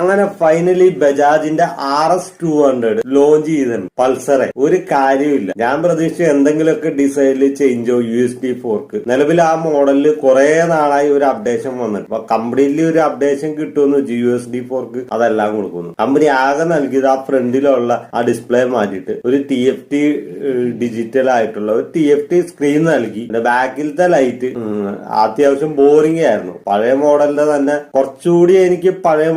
അങ്ങനെ finally ബജാജിന്റെ R S two hundred launch ചെയ്തിട്ടുണ്ട്. പൾസറെ. ഒരു കാര്യമില്ല ഞാൻ പ്രതീക്ഷിച്ചു എന്തെങ്കിലുമൊക്കെ ഡിസൈനിൽ ചേഞ്ചോ യു എസ് ഡി ഫോർക്ക് നിലവിൽ ആ മോഡലിൽ കുറെ നാളായി ഒരു അപ്ഡേഷൻ വന്നിട്ട്. അപ്പൊ കംപ്ലീറ്റ്ലി ഒരു അപ്ഡേഷൻ കിട്ടുമെന്ന് യു എസ് ഡി ഫോർക്ക് അതെല്ലാം കൊടുക്കുന്നു. കമ്പനി ആകെ നൽകിയത് ആ ഫ്രണ്ടിലുള്ള ആ ഡിസ്പ്ലേ മാറ്റിയിട്ട് ഒരു ടി എഫ് ടി ഡിജിറ്റൽ ആയിട്ടുള്ള ഒരു ടി എഫ് ടി സ്ക്രീൻ നൽകി. ബാക്കിലത്തെ ലൈറ്റ് അത്യാവശ്യം ബോറിംഗ് ആയിരുന്നു. പഴയ മോഡലിന്റെ തന്നെ കുറച്ചുകൂടി എനിക്ക് പഴയ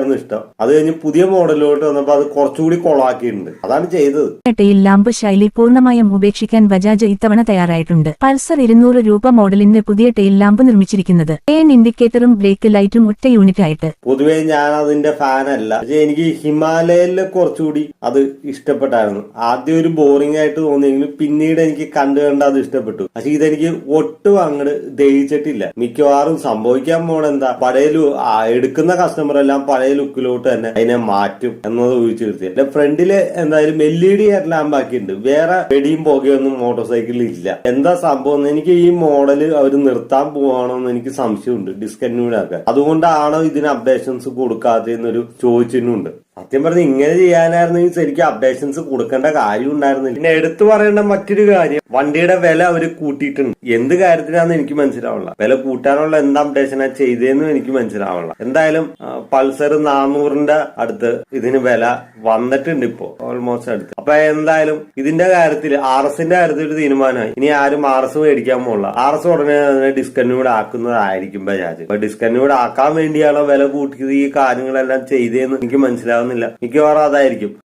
മോഡലിലായിരുന്നു ഇഷ്ടം. അത് കഴിഞ്ഞ് പുതിയ മോഡലിലോട്ട് വന്നപ്പോ അത് കുറച്ചുകൂടി കൊളാക്കിയിട്ടുണ്ട്. അതാണ് ചെയ്തത്. ടെയിൽ ലാമ്പ് ശൈലി പൂർണമായും ഉപേക്ഷിക്കാൻ ബജാജ് ഇത്തവണ തയ്യാറായിട്ടുണ്ട്. പൾസർ ഇരുന്നൂറ് രൂപ മോഡലിന് പുതിയ ടെയിൽ ലാമ്പ് നിർമ്മിച്ചിരിക്കുന്നത്. ടേൺ ഇൻഡിക്കേറ്ററും ബ്രേക്ക് ലൈറ്റും ഒറ്റ യൂണിറ്റ് ആയിട്ട് പൊതുവെ ഞാൻ അതിന്റെ ഫാൻ അല്ല പക്ഷെ എനിക്ക് ഹിമാലയയിലെ കുറച്ചുകൂടി അത് ഇഷ്ടപ്പെട്ടായിരുന്നു. ആദ്യം ഒരു ബോറിംഗ് ആയിട്ട് തോന്നിയെങ്കിലും പിന്നീട് എനിക്ക് കണ്ടു കണ്ട് അത് ഇഷ്ടപ്പെട്ടു. പക്ഷെ ഇതെനിക്ക് ഒട്ടും അങ്ങോട്ട് ദഹിച്ചിട്ടില്ല. മിക്കവാറും സംഭവിക്കാൻ പോണെന്താ പഴയ എടുക്കുന്ന കസ്റ്റമർ എല്ലാം പഴയ ലുക്കിലോട്ട് തന്നെ അതിനെ മാറ്റും എന്നത് ഊഹിച്ചു നിർത്തി. എന്റെ ഫ്രണ്ടിൽ എന്തായാലും L E D head lamp ആക്കിയിട്ടുണ്ട്. വേറെ വെടിയും പുകയൊന്നും മോട്ടോർ സൈക്കിളിൽ ഇല്ല. എന്താ സംഭവം എനിക്ക് ഈ മോഡൽ അവർ നിർത്താൻ പോവാണോ എന്ന് എനിക്ക് സംശയമുണ്ട്. ഡിസ്കണ്ടിന്യൂഡ് ആക്കാൻ. അതുകൊണ്ടാണോ ഇതിന് അപ്ഡേഷൻസ് കൊടുക്കാത്തതെന്നൊരു ചോദിച്ചിട്ടുണ്ട്. സത്യം പറഞ്ഞ് ഇങ്ങനെ ചെയ്യാനായിരുന്നെങ്കിൽ ശരിക്കും അപ്ഡേഷൻസ് കൊടുക്കേണ്ട കാര്യം ഉണ്ടായിരുന്നില്ല. പിന്നെ എടുത്തു പറയേണ്ട മറ്റൊരു കാര്യം വണ്ടിയുടെ വില അവർ കൂട്ടിയിട്ടുണ്ട്. എന്ത് കാര്യത്തിനാന്ന് എനിക്ക് മനസ്സിലാവില്ല വില കൂട്ടാനുള്ള എന്ത് അപ്ഡേഷനാ ചെയ്തതെന്നും എനിക്ക് മനസ്സിലാവില്ല എന്തായാലും പൾസർ നാനൂറിന്റെ അടുത്ത് ഇതിന് വില വന്നിട്ടുണ്ട് ഇപ്പോ. ഓൾമോസ്റ്റ് അടുത്ത്. അപ്പൊ എന്തായാലും ഇതിന്റെ കാര്യത്തിൽ ആർ എസിന്റെ കാര്യത്തിൽ ഒരു തീരുമാനമായി. ഇനി ആരും ആർ എസ് മേടിക്കാൻ പോകില്ല ആർ എസ് ഉടനെ അതിനെ ഡിസ്കന്യൂഡ് ആക്കുന്നതായിരിക്കും ബജാജ്. അപ്പൊ ഡിസ്കന്യൂഡ് ആക്കാൻ വേണ്ടിയാണോ വില കൂട്ടിയത് ഈ കാര്യങ്ങളെല്ലാം ചെയ്തതെന്ന് എനിക്ക് മനസ്സിലാവുന്നില്ല. മിക്കവാറും അതായിരിക്കും.